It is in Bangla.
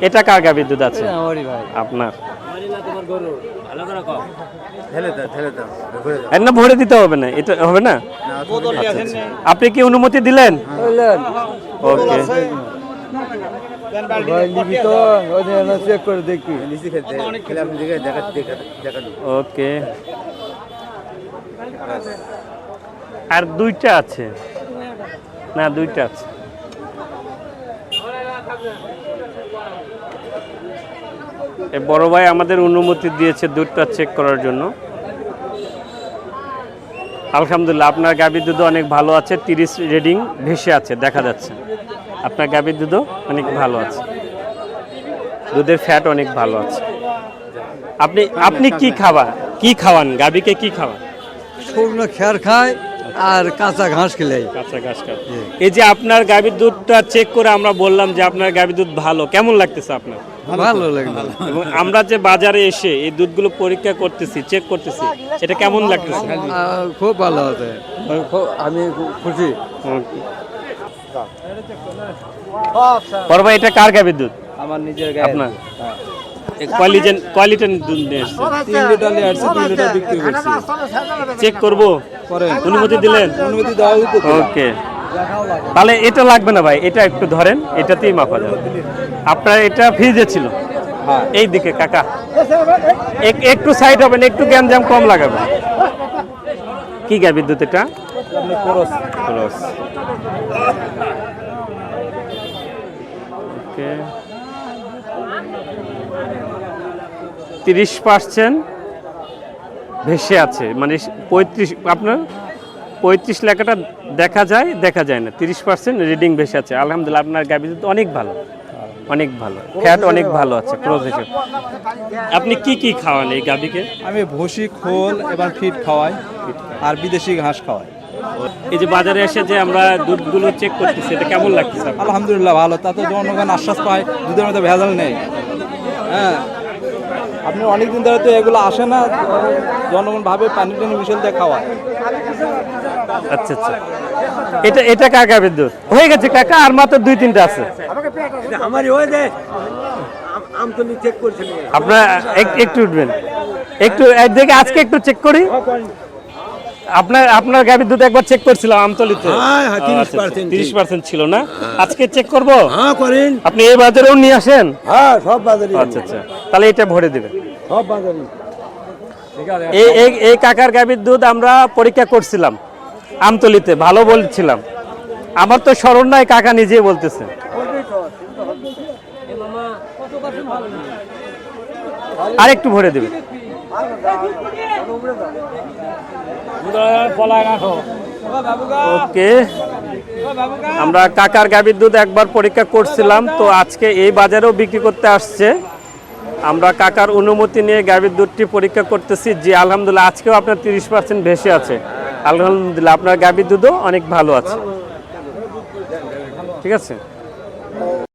এটা কার গাভীর দুধ আছে? আপনার। না ভরে দিতে হবে না এটা হবে না। আপনি কি অনুমতি দিলেন? ওকে। দেখানো ওকে। আর দুইটা আছে। না দুইটা আছে। বড় ভাই আমাদের অনুমতি দিয়েছে দুধটা চেক করার জন্য। আলহামদুলিল্লাহ, আপনার গাভীর দুধ অনেক ভালো আছে, তিরিশ রেডিং ভেসে আছে, দেখা যাচ্ছে। আপনার গাভীর দুধও অনেক ভালো আছে। দুধের ফ্যাট অনেক ভালো আছে। আপনি আপনি কি খাওয়ান কি খাওয়ান? গাভীকে কি খাওয়ান? শুকনো খেয়ার খায় আর কাঁচা ঘাস খেলে কাঁচা ঘাস খায়। এই যে আপনার গাভীর দুধটা চেক করে আমরা বললাম যে আপনার গাভীর দুধ ভালো কেমন লাগতেছে আপনার? ভালো লাগল এবং আমরা যে বাজারে এসে এই দুধগুলো পরীক্ষা করতেছি চেক করতেছি এটা কেমন লাগতেছে? খুব ভালো আছে। আমি খুশি। বড় ভাই এটা কার গাভীর দুধ? আমার নিজের আপনার? কোয়ালিটেন কোয়ালিটেন দুধ নিয়ে এসছে তিন লিটার নিয়ে আসছি দুই লিটার বিক্রি করছি। চেক করব। করেন। অনুমতি দিলেন? অনুমতি দেওয়া হইতো ওকে তাহলে এটা লাগবে না ভাই এটা একটু ধরেন এটাতেই মাপা যাবে। আপনার এটা ফ্রিজে ছিল। হ্যাঁ। এই দিকে কাকা। এক- একটু সাইড হবেন একটু গ্যাঞ্জাম কম লাগাবে। কি গায়ে বিদ্যুৎ এটা? ওকে তিরিশ পার্সেন্ট ভেসে আছে। মানে পঁয়ত্রিশ আপনার পঁয়ত্রিশ লেখাটা দেখা যায় দেখা যায় না। তিরিশ পার্সেন্ট রিডিং ভেসে আছে। আলহামদুলিল্লাহ আপনার গাভি দুধ অনেক ভালো। অনেক ভালো। ফ্যাট অনেক ভালো আছে ক্রোজ হিসেবে। আপনি কি কি খাওয়ান এই গাভিকে? আমি ভুসি খোল এবং ফিট খাওয়াই আর বিদেশি ঘাস খাওয়াই। এই যে বাজারে এসে যে আমরা দুধগুলো চেক করতেছি এটা কেমন লাগতেছে আপনার? আলহামদুলিল্লাহ ভালো। তাতে জনগণ আশ্বাস পায় দুধের মধ্যে ভেজাল নেই। হ্যাঁ। আপনি অনেক দিন ধরে তো এগুলো আসে না জনগণ ভাবে পানি টানি মিশেল দিয়ে খাওয়ায় আচ্ছা আচ্ছা। এটা এটা কাকা বিদ্যুৎ। হয়ে গেছে কাকা আর মাত্র দুই তিনটা আছে। আমারই হয়ে যায়। আম তো চেক করছি আপনার একটু উঠবেন। একটু একদিকে দেখে আজকে একটু চেক করি। আপনার আপনার গাভীর দুধ একবার চেক করছিলাম আমতলিতে? হ্যাঁ, হ্যাঁ, 30% তিরিশ পার্সেন্ট ছিল না? আজকে চেক করব? হ্যাঁ করেন। আপনি এই বাজারেও নিয়ে আসেন? হ্যাঁ সব বাজারে আচ্ছা আচ্ছা। তাহলে এটা ভরে দেবেন। সব বাজারে এই এই কাকার গাভীর দুধ আমরা পরীক্ষা করছিলাম আমতলিতে ভালো বলছিলাম। আমার তো স্মরণ নাই কাকা নিজেই বলতেছে। আর একটু ভরে দেবে ওকে। আমরা কাকার গাভীর দুধ একবার পরীক্ষা করছিলাম, তো আজকে এই বাজারেও বিক্রি করতে আসছে। আমরা কাকার অনুমতি নিয়ে গাভীর দুধটি পরীক্ষা করতেছি যে আলহামদুলিল্লাহ, আজকেও আপনার তিরিশ পার্সেন্ট ভেসে আছে। আলহামদুলিল্লাহ, আপনার গাভীর দুধও অনেক ভালো আছে। ঠিক আছে?